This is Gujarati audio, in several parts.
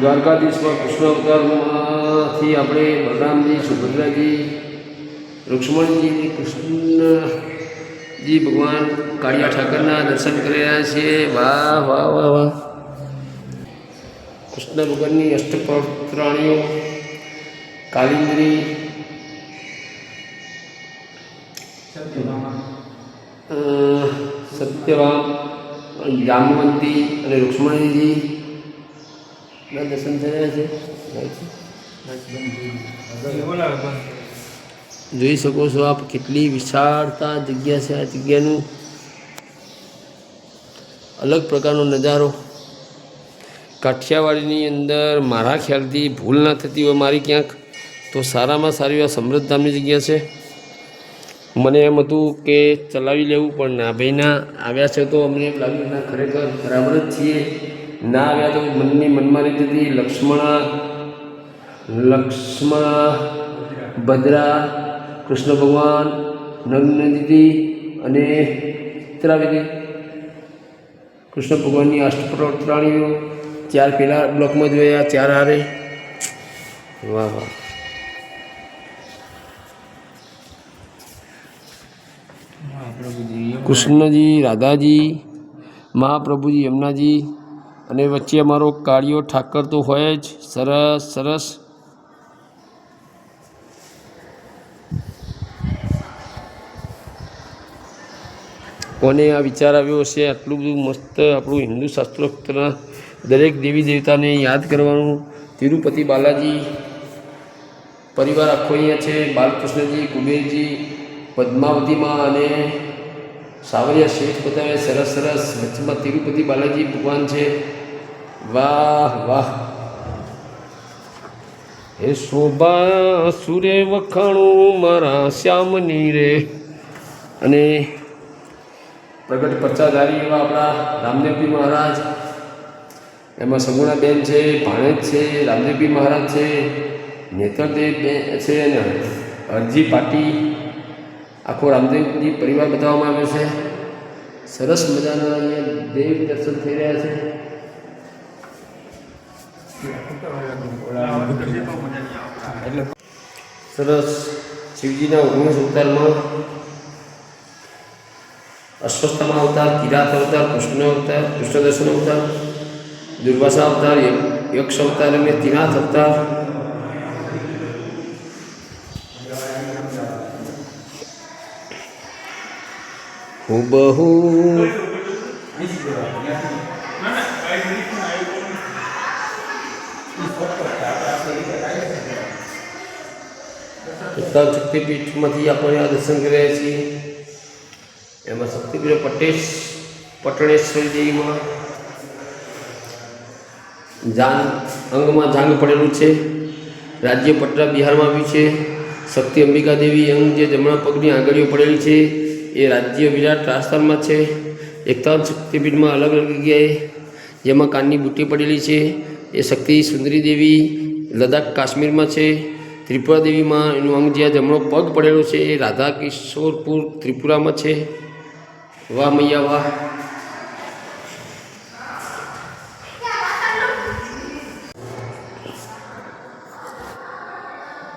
દ્વારકાધીશમાં કૃષ્ણ અવતારમાંથી આપણે બલરામજી સુભદ્રાજી રુક્ષ્મણજી કૃષ્ણજી ભગવાન કાળિયા ઠાકરના દર્શન કરી રહ્યા છીએ. વાહ વાહ વાહ વાહ. કૃષ્ણ ભગવાનની અષ્ટપત્રાણીઓ કાલિંદ્રી અ, સત્યવામ જામવંતી અને રુક્ષ્મણીજી ના દર્શન છે જોઈ શકો છો આપ કેટલી વિશાળતા જગ્યા છે આ જગ્યાનું અલગ પ્રકારનો નજારો કાઠિયાવાડીની અંદર મારા ખ્યાલથી ભૂલ ના થતી હોય મારી ક્યાંક તો સારામાં સારી આ સમૃદ્ધ ધામની જગ્યા છે મને એમ હતું કે ચલાવી લેવું પણ ના ભાઈના આવ્યા છે તો અમને એમ લાગ્યું ના ખરેખર બરાબર જ છીએ ના આવ્યા તો મનની મનમારી થતી લક્ષ્મણા, લક્ષ્મણ, ભદ્રા, કૃષ્ણ ભગવાન નગ્ન અને ચિત્રાવિધિ કૃષ્ણ ભગવાનની અષ્ટપ્રાણીઓ ચાર પહેલાં બ્લોકમાં જોયા, ચાર હારે. વાહ વાહ. કૃષ્ણજી, રાધાજી, મહાપ્રભુજી, યમુનાજી અને વચ્ચે અમારો કાળિયો ઠાકર તો હોય જ. સરસ સરસ. કોને આ વિચાર આવ્યો હશે? આટલું બધું મસ્ત આપણું હિન્દુ શાસ્ત્રોક્તના દરેક દેવી દેવતાને યાદ કરવાનું. તિરુપતિ બાલાજી, પરિવાર આખો અહીંયા છે. બાલકૃષ્ણજી, કુબેરજી, પદ્માવતીમાં અને સાવરિયા શેઠ બતાવે સરસ સરસ વચમાં તિરુપતિ બાલાજી ભગવાન છે. વાહ વાહ. હે શોભા, સુરે વખાણું મારા શ્યામની રે. અને પ્રગટ પચ્ચાધારી એવા આપણા રામદેવજી મહારાજ. એમાં સગુણાબેન છે, ભાણેજ છે, રામદેવજી મહારાજ છે, નેતરદેવ છે અને અરજી પાટી આખો રામદેવજી પરિવાર બતાવવામાં આવ્યો છે. સરસ મજાના અહીંયા દેવ દર્શન થઈ રહ્યા છે. સરસ શિવજીના ઓગણીસ અવતારમાં અસ્વસ્થમાં અવતાર, કિરાત અવતાર, કૃષ્ણ અવતાર, કૃષ્ણ દર્શન અવતાર, દુર્વાસા અવતાર, યક્ષ અવતાર અને તિનાથ અવતાર હુબહુ. ઉત્તર શક્તિપીઠમાંથી આપણે આ દર્શન કર્યા છીએ. એમાં શક્તિપીઠ પટેશ, પટણેશ્વરી દેવીમાં. જાન અંગમાં જાંગ પડેલું છે. રાજ્ય પટના બિહારમાં આવ્યું છે. શક્તિ અંબિકા દેવી અંગ જે જમણા પગની આંગળીઓ પડેલી છે. એ રાજ્ય વિરાટ રાજસ્થાનમાં છે. એકતાવન શક્તિપીઠમાં અલગ અલગ જગ્યાએ જેમાં કાનની બુટ્ટી પડેલી છે. એ શક્તિ સુંદરી દેવી લદ્દાખ કાશ્મીરમાં છે. ત્રિપુરા દેવીમાં એનું અંગ જ્યાં જમણો પગ પડેલો છે એ રાધા કિશોરપુર ત્રિપુરામાં છે. વાહ મૈયા વાહ.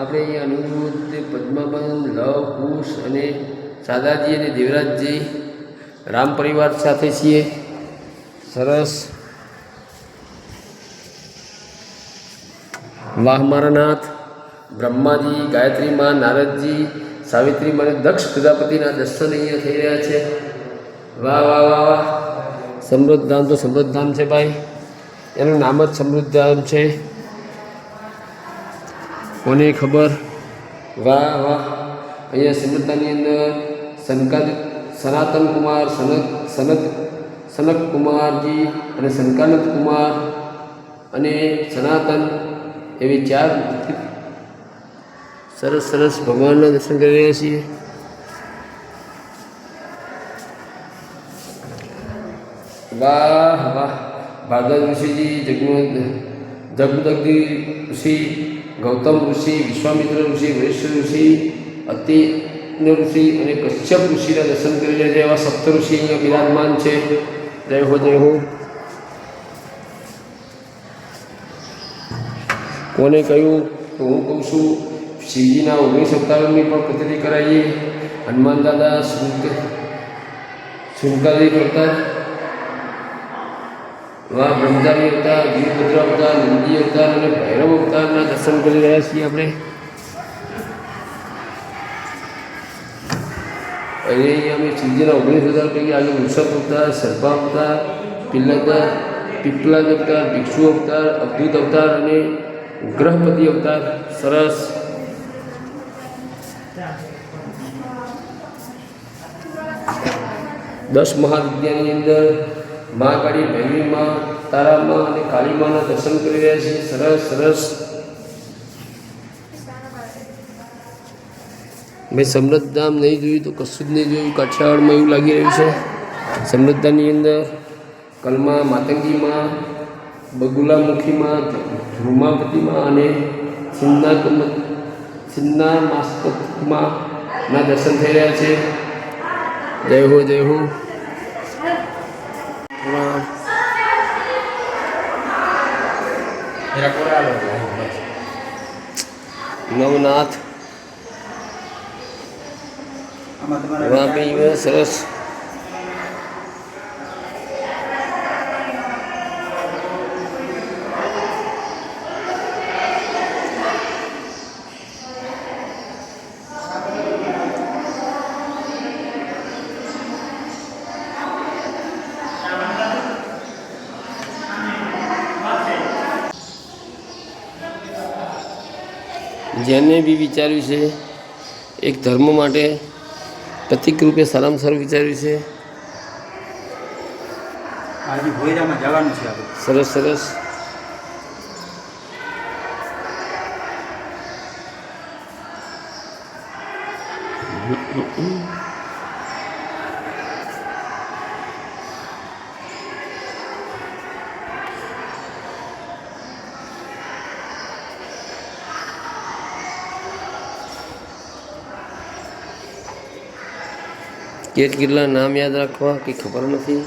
આપણે અહીંયા અનિરુદ્ધ પદ્માબંધ, લવ, કુશ અને સાદાજી અને દેવરાજજી રામ પરિવાર સાથે છીએ. સરસ. વાહ મારાનાથ. બ્રહ્માજી, ગાયત્રી માં, નારદજી, સાવિત્રી મને દક્ષ પ્રજાપતિના દર્શન અહીંયા થઈ રહ્યા છે. વાહ વાહ વાહ વાહ. સમૃદ્ધ ધામ તો સમૃદ્ધ ધામ છે ભાઈ. એનું નામ જ સમૃદ્ધ ધામ છે. કોને ખબર? વાહ વાહ. અહીંયા સમૃદ્ધાની અંદર સનકાદ સનાતન કુમાર, સનત સનત સનક કુમારજી અને સનકાનંદ કુમાર અને સનાતન એવી ચાર સરસ સરસ ભગવાનના દર્શન કરી રહ્યા છીએ. વાહ વાહ. ભાગવત ઋષિજી જગમત જગદગ્ધિ ઋષિ, ગૌતમ ઋષિ, વિશ્વામિત્ર ઋષિ વૈશ્વ ઋષિ, અતિ ઋષિ અને કશ્યપ ઋષિના દર્શન કરી રહ્યા છે એવા સપ્ત ઋષિ અહીંયા બિરાજમાન છે. જય હો જય હો. કોને કહ્યું? તો હું કહું છું, શિવજીના ઓગણીસ અવતારોની પણ પદ્ધતિ કરાવીએ હનુમાન દાદા સુંદર સુંદરી અવતાર વા બ્રહ્મચારી અવતાર, વીરભદ્ર અવતાર, નંદી અવતાર અને ભૈરવ અવતારના દર્શન કરી રહ્યા છીએ આપણે. અને અહીંયા અમે શિવજીના ઓગણીસ હજાર પૈકી આજે વૃષભ અવતાર સર્પા અવતાર પિલ્લર પીપલાદ અવતાર ભિક્ષુ અવતાર અવધૂત અવતાર અને ગ્રહપતિ અવતાર સરસ દસ મહાવિદ્યાની અંદર મા કાળી ભૈરવી માં તારા માં અને કાળી માના દર્શન કરી રહ્યા છીએ સરસ સરસ મેં સમૃદ્ધામ નહીં જોયું તો કશું જ નહીં જોયું. કાઠિયાવાડમાં એવું લાગી રહ્યું છે. સમૃદ્ધાની અંદર કલમા માતંગીમાં બગુલામુખીમાં ધ્રુમાપતિમાં અને સિંધના સિંધના માસ્તકમાં ના દર્શન થઈ રહ્યા છે. જય હો જય હો. નવનાથ આમાં બી સરસ જેને બી વિચાર્યું છે એક ધર્મ માટે પ્રતિક રૂપે સારામાં સારું વિચાર્યું છે. આજે ભોયરામાં જવાનું છે આપણે. સરસ સરસ. કેટ કેટલા નામ યાદ રાખવા? કે ખબર નથી.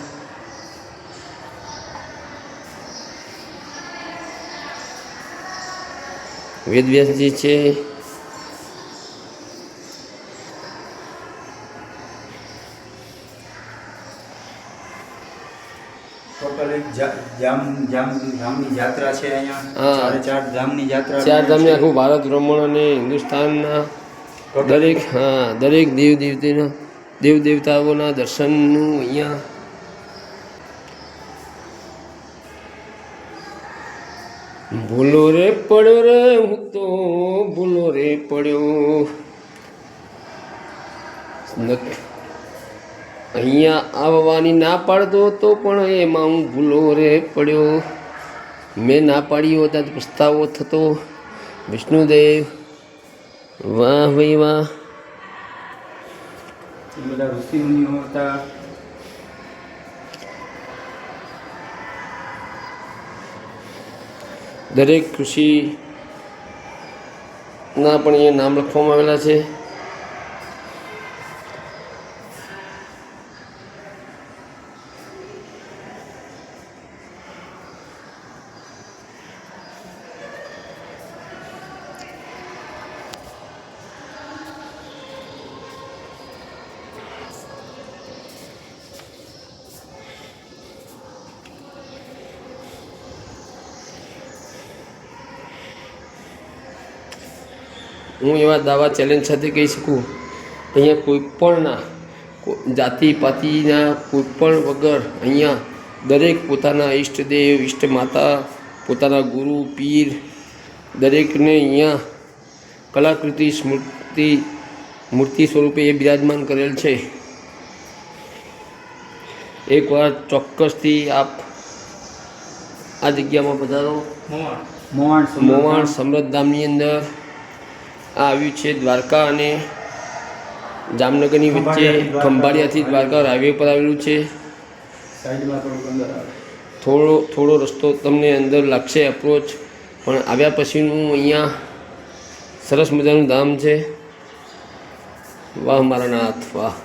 વેદવ્યાસજી છે. ટોટલ એક જામ જામ ધામની યાત્રા છે અહીંયા. હા. ચારે ચાર ધામની યાત્રા ચાર ધામને આખું ભારત ભ્રમણ અને હિન્દુસ્તાનના દરેક હા દરેક દેવ દેવતીના દેવ દેવતાઓના દર્શનનું અહીંયા. ભૂલો રે પડ્યો રે, હું તો ભૂલો રે પડ્યો. અહીંયા આવવાની ના પાડતો હતો, પણ એમાં હું ભૂલો રે પડ્યો. મેં ના પાડ્યો હોતા પસ્તાવો થતો. વિષ્ણુદેવ, વાહ ભાઈ વાહ. બધા ઋષિમુનિઓ હતા. દરેક કૃષિના પણ અહીંયા નામ લખવામાં આવેલા છે. હું એવા દાવા ચેલેન્જ સાથે કહી શકું? અહીંયા કોઈ પણના જાતિ પાતિના કોઈ પણ વગર અહીંયા દરેક પોતાના ઈષ્ટદેવ ઈષ્ટ માતા પોતાના ગુરુ પીર દરેકને અહીંયા કલાકૃતિ સ્મૃતિ મૂર્તિ સ્વરૂપે એ બિરાજમાન કરેલ છે. એકવાર ચોક્કસથી આપ આ જગ્યામાં પધારો. મોવાણ. મોવાણ સમૃદ્ધ ધામની અંદર આ આવ્યું છે દ્વારકા અને જામનગરની વચ્ચે ખંભાળિયાથી દ્વારકા. હાઈવે પર આવેલું છે. થોડો થોડો રસ્તો તમને અંદર લાગશે એપ્રોચ પણ આવ્યા પછીનું અહીંયા સરસ મજાનું ધામ છે. વાહ મારા નાથ વાહ.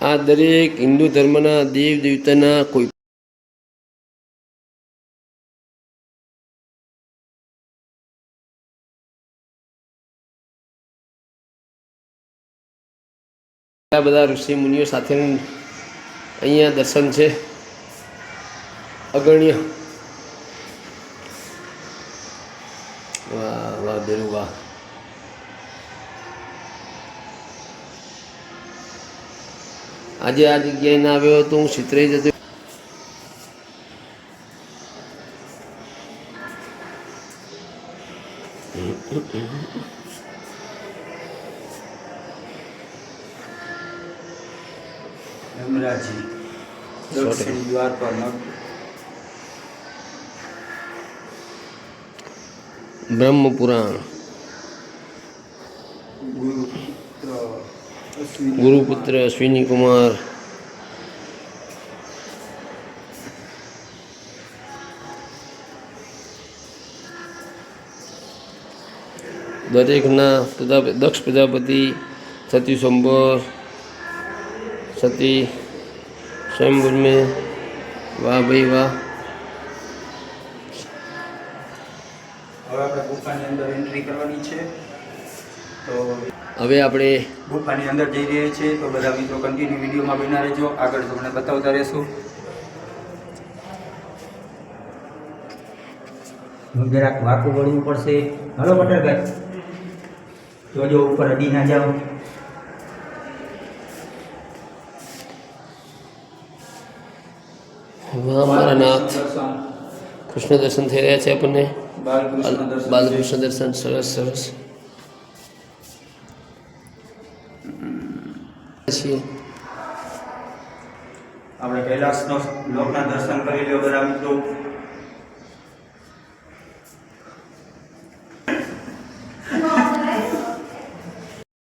આ દરેક હિન્દુ ધર્મના દેવ દેવતાના કોઈ આ બધા ઋષિ મુનિઓ સાથે અહીંયા દર્શન છે. અગણ્ય. વાહ વાહ, બેરું, વાહ. આજે આ જગ્યાએ ના આવ્યો તો હું છિતરાઈ જતો યમરાજી દક્ષિણ દ્વાર પર નગ બ્રહ્મ પુરાણ ગુરુપુત્ર અશ્વિની ગુરુપુત્ર અશ્વિની કુમાર દરેકના પ્રજાપતિ દક્ષ પ્રજાપતિ સતી સંભર, સતી સ્વયંભૂર્મે વાહ ભાઈ વાહ. હવે આપણે ગુફાની અંદર એન્ટ્રી કરવાની છે. તો હવે આપણે ગુફાની અંદર જઈ રહ્યા છીએ તો બધા મિત્રો કન્ટિન્યુ વિડીયોમાં બના રહેજો. આગળ તમને બતાવતા રહેશું. જરાક વાકું વળવું પડશે. હલો બટરભાઈ જોજો ઉપર અડી ના જાઓ. વાહ મારા નાથ કૃષ્ણ દર્શન થઈ રહ્યા છે આપણને. બાલકૃષ્ણ દર્શન સરસ સરસ. છીએ. આપણે કૈલાસનો લોકના દર્શન કરી લ્યો બધા મિત્રો.